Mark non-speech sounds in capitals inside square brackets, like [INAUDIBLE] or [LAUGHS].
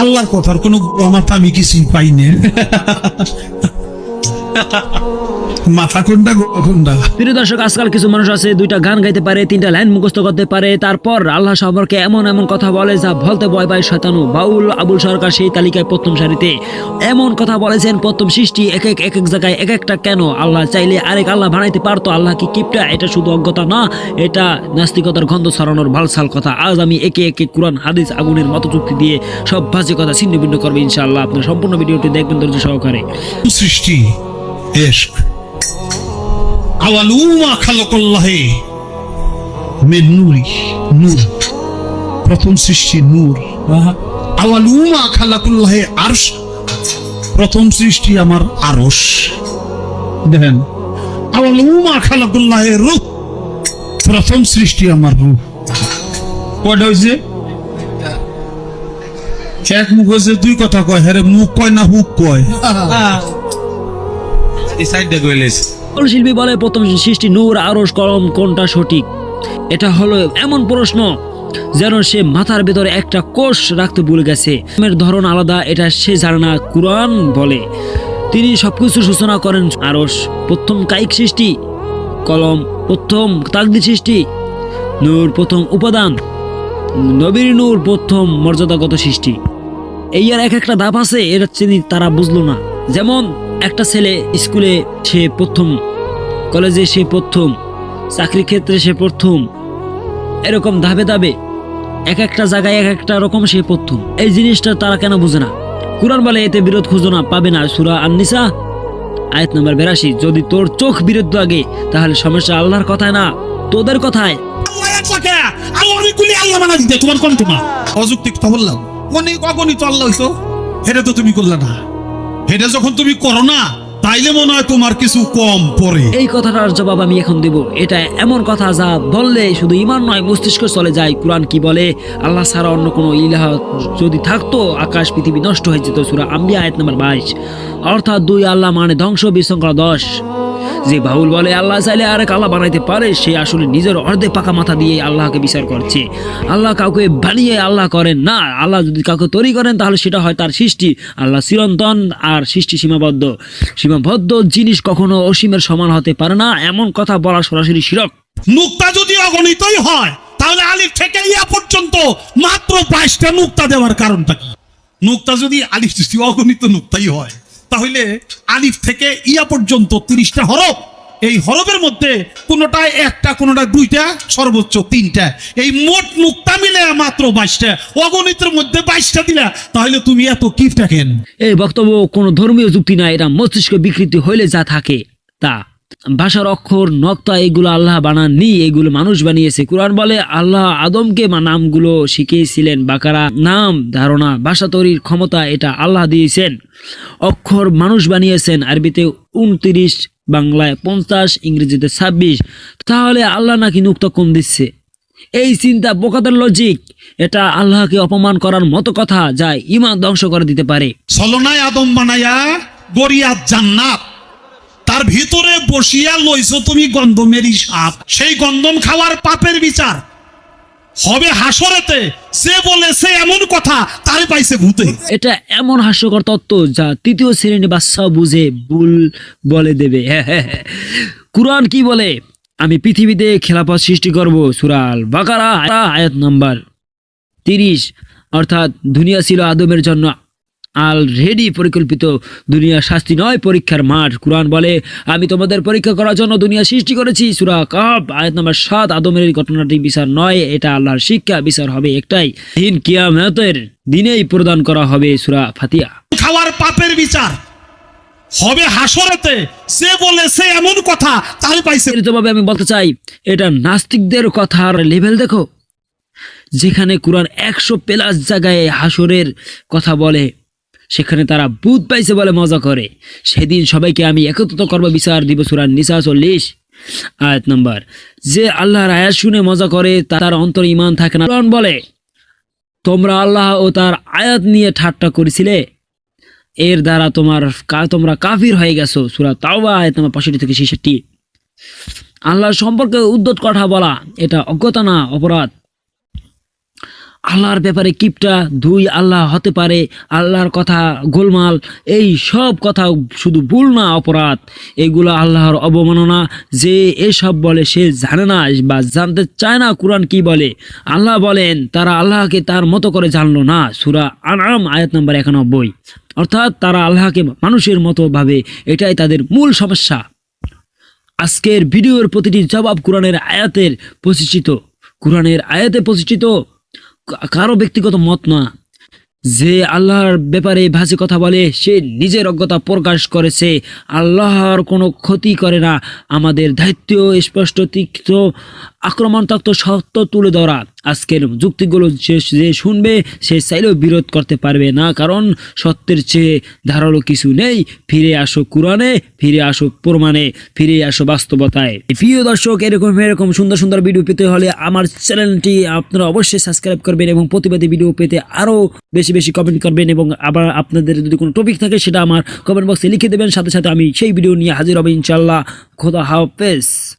আল্লাহর কথার কোনো মাথা আমি কি পাই না [LAUGHS] মাথা কোনটা কোনটা? প্রিয় দর্শক আজকাল কিছু মানুষ আছে দুইটা গান গাইতে পারে তিনটা লাইন মুখস্থ করতে পারে তারপর আল্লাহ সম্পর্কে এমন এমন কথা বলে যা বলতে ভয় পায় শয়তানু বাউল আবুল সরকার সেই তালিকায় প্রথম সারিতে। এমন কথা বলেছেন প্রথম সৃষ্টি এক এক এক এক জায়গায় এক একটা কেন? আল্লাহ চাইলে আরেক আল্লাহ বানাইতে পারতো আল্লাহ কি কিপটা? এটা শুধু অজ্ঞতা না এটা নাস্তিকতার গন্ধ ছড়ানোর ভালসাল কথা। আজ আমি একে একে কোরআন হাদিস আগুনের মতো চুক্তি দিয়ে সব বাজে কথা ছিন্ন ভিন্ন করবে ইনশাআল্লাহ। আপনার সম্পূর্ণ ভিডিওটি দেখবেন ধৈর্য সহকারে। সৃষ্টি এশক। আওয়ালুমা খালকল্লাহে মিন নূরি নূর। প্রথম সৃষ্টি নূর। আওয়ালুমা খালাকুল্লাহে আরশ। প্রথম সৃষ্টি আমার আরশ। দেখেন আওয়ালুমা খালাকুল্লাহে রূহ। প্রথম সৃষ্টি আমার রূহ। কয়টা হয়েছে এক মুখ হয়েছে দুই কথা কয়। হ্যাঁ মুখ কয় না হুক কয়? শিল্পী বলে প্রথম সৃষ্টি নূর আরস কলম, কোনটা সঠিক? এটা হলো এমন প্রশ্ন যেন সে মাথার ভেতরে একটা কোষ রাখতে ভুলে গেছে। ধরন আলাদা, এটা সে জানে না বলে। তিনি সবকিছু সূচনা করেন আরস প্রথম কায়িক সৃষ্টি, কলম। প্রথম তাকদি সৃষ্টি, নূর প্রথম উপাদান। নবীর নূর প্রথম মর্যাদাগত সৃষ্টি। এই আর এক একটা ধাপ আছে, এটা চিনি তারা বুঝলো না। যেমন একটা ছেলে স্কুলে সে প্রথম, কলেজে সে প্রথম, চাকরি ক্ষেত্রে সে প্রথম, এরকম ধাপে ধাপে এক একটা জায়গায় এক একটা রকম সে প্রথম। এই জিনিসটা তারা কেন বুঝে না? কোরআন বলে, এতে বিরোধ খুঁজো না, পাবে না। সুরা আননিসা, আয়াত নম্বর বেরাশি, যদি তোর চোখ বিরুদ্ধ আগে, তাহলে সমস্যা আল্লাহর কথায় না, তোদের কথায়। কথা অযৌক্তিক তো বললাম। অনেক অগণিত আল্লাহ হইতো এটা তো তুমি করলে না। এটা যখন তুমি করো না, তাইলে মনে হয় তোমার কিছু কম পড়ে। এই কথাটার জবাব আমি এখন দেব। এটা এমন কথা যা বললে শুধু ইমান নয়, মস্তিষ্ক চলে যায়। কোরআন কি বলে? আল্লাহ ছাড়া অন্য কোনো ইলাহ যদি থাকতো, আকাশ, পৃথিবী নষ্ট হয়ে যেত। সুরা আম্বিয়া, আয়াত নাম্বার বাইশ। অর্থাৎ দুই আল্লাহ মানে ধ্বংস, বিশৃঙ্খলা দশ যে বাউল বলে, আল্লাহ চাইলে আরেক আল্লাহ বানাইতে পারে, সে আসলে নিজের অর্ধেক পাকা মাথা দিয়ে আল্লাহকে বিচার করছে। আল্লাহ কাউকে বানিয়ে আল্লাহ করেন না। আল্লাহ যদি কাউকে তৈরি করেন, তাহলে সেটা হয় তার সৃষ্টি। আল্লাহ চিরন্তন আর সৃষ্টি সীমাবদ্ধ। সীমাবদ্ধ জিনিস কখনো অসীমের সমান হতে পারে না। এমন কথা বলা সরাসরি শিরক। মুক্তা যদি অগণিতই হয়, তাহলে আলিফ থেকে ইয়া পর্যন্ত মাত্র বাইশটা নুক্তা দেওয়ার কারণটা কি? নুক্তা যদি আলিফ অগণিত নুক্তাই হয় তাহলে আলিফ থেকে ইয়া পর্যন্ত তিরিশটা হরফ। এই হরফের মধ্যে কোনোটায় একটা কোনোটা দুইটা, সর্বোচ্চ তিনটা। এই মোট মুক্তা মিলে মাত্র বাইশটা। অগণিতের মধ্যে বাইশটা দিলা, তাহলে তুমি এত কিফ থাকেন এই বক্তব্য কোনো ধর্মীয় যুক্তি না এরা মস্তিষ্ক বিকৃতি হইলে যা থাকে, তা। ভাষার অক্ষর, নক্তা এগুলো আল্লাহ বানাননি, এগুলো মানুষ বানিয়েছে। কোরআন বলে, আল্লাহ আদমকে নামগুলো শিখিয়েছিলেন, বাকারা নাম, ধারণা ভাষা তৈরির ক্ষমতা এটা আল্লাহ দিয়েছেন। অক্ষর মানুষ বানিয়েছেন, আরবিতে উনত্রিশ, বাংলায় পঞ্চাশ, ইংরেজিতে ছাব্বিশ। তাহলে আল্লাহ নাকি নুক্তা কম দিচ্ছে? এই চিন্তা বোকাদের লজিক এটা আল্লাহকে অপমান করার মতো কথা যা ইমান ধ্বংস করে দিতে পারে। ছলনায় আদম বানাইয়া গরিয়া জান্নাত। তার ভিতরে বসিয়া লইছো তুমি গন্ধমেরি সাপ। সেই গন্ধম খাওয়ার পাপের বিচার। হবে হাসরেতে। সে বলেছে এমন কথা, তারে পাইছে ভূতে। এটা এমন হাস্যকর তত্ত্ব যা তৃতীয় শ্রেণির বাচ্চা বুঝে ভুল বলে দেবে। হ্যাঁ হ্যাঁ হ্যাঁ। কুরআন কি বলে? আমি পৃথিবীতে খেলাফত সৃষ্টি করব সুরাল বাকারা আয়াত নাম্বার তিরিশ। অর্থাৎ দুনিয়া ছিল আদমের জন্য অলরেডি পরিকল্পিত দুনিয়া শাস্তি নয় পরীক্ষার মাঠ। কুরআন বলে আমি তোমাদের পরীক্ষা করার জন্য দুনিয়া সৃষ্টি করেছি। সুরা কাপ আয়াত নম্বর সাত আদমের ঘটনাটি বিচার নয় এটা আল্লাহর শিক্ষা বিচার হবে একটাই। দিন কিয়ামতের দিনেই প্রদান করা হবে সুরা ফাতিয়া খাওয়ার পাপের বিচার। হবে হাসরেতে সে বলেছে এমন কথা তারে পাইছে। ভাবে আমি বলতে চাই এটা নাস্তিকদের কথার লেভেল দেখো। যেখানে কোরআন একশো প্লাস জায়গায় হাসরের কথা বলে সেখানে তারা বুধ পাইছে বলে মজা করে। সেদিন সবাইকে আমি একত্রিত করব বিচার দিব সুরান নিসা চল্লিশ, আয়াত নম্বর। যে আল্লাহর আয়াত শুনে মজা করে, তার অন্তর ইমান থাকে না। বলে, তোমরা আল্লাহ ও তার আয়াত নিয়ে ঠাট্টা করেছিলে। এর দ্বারা তোমার তোমরা কাফির হয়ে গেছো। সুরা তাওবা, আয়াত নম্বর পঁয়ষট্টি থেকে ছেষট্টি। আল্লাহর সম্পর্কে উদ্যত কথা বলা, এটা অজ্ঞতা না, অপরাধ। আল্লাহর ব্যাপারে কিপটা দুই আল্লাহ হতে পারে, আল্লাহর কথা গোলমাল, এই সব কথা শুধু ভুল না অপরাধ। এগুলো আল্লাহর অবমাননা, যে এসব বলে সে জানে না বা জানতে চায় না কোরআন কি বলে। আল্লাহ বলেন, তারা আল্লাহকে তার মতো করে জানলো না। সুরা আনাম আয়াত নম্বর একানব্বই। অর্থাৎ তারা আল্লাহকে মানুষের মতো ভাবে, এটাই তাদের মূল সমস্যা। আজকের ভিডিওর প্রতিটি জবাব কোরআনের আয়াতের প্রতিষ্ঠিত। কোরআনের আয়াতে প্রতিষ্ঠিত কারও ব্যক্তিগত মত না। যে আল্লাহর ব্যাপারে ভাসি কথা বলে, সে নিজের অজ্ঞতা প্রকাশ করেছে আল্লাহর কোনো ক্ষতি করে না। আমাদের দায়িত্ব স্পষ্ট তীক্ষ্ণ আক্রমণাত্মক সত্য তুলে ধরা। আজকের যুক্তিগুলো যে শুনবে, সে চাইলেও বিরোধ করতে পারবে না, কারণ সত্যের চেয়ে ধারালো কিছু নেই। ফিরে আসো কোরআনে, ফিরে আসো প্রমাণে, ফিরে আসো বাস্তবতায়। প্রিয় দর্শক, এরকম এরকম সুন্দর সুন্দর ভিডিও পেতে হলে আমার চ্যানেলটি আপনারা অবশ্যই সাবস্ক্রাইব করবেন এবং প্রতিবাদী ভিডিও পেতে আরও বেশি বেশি কমেন্ট করবেন এবং আবার আপনাদের যদি কোনো টপিক থাকে, সেটা আমার কমেন্ট বক্সে লিখে দেবেন। সাথে সাথে আমি সেই ভিডিও নিয়ে হাজির হব ইনশাল্লাহ খোদা হাফেজ।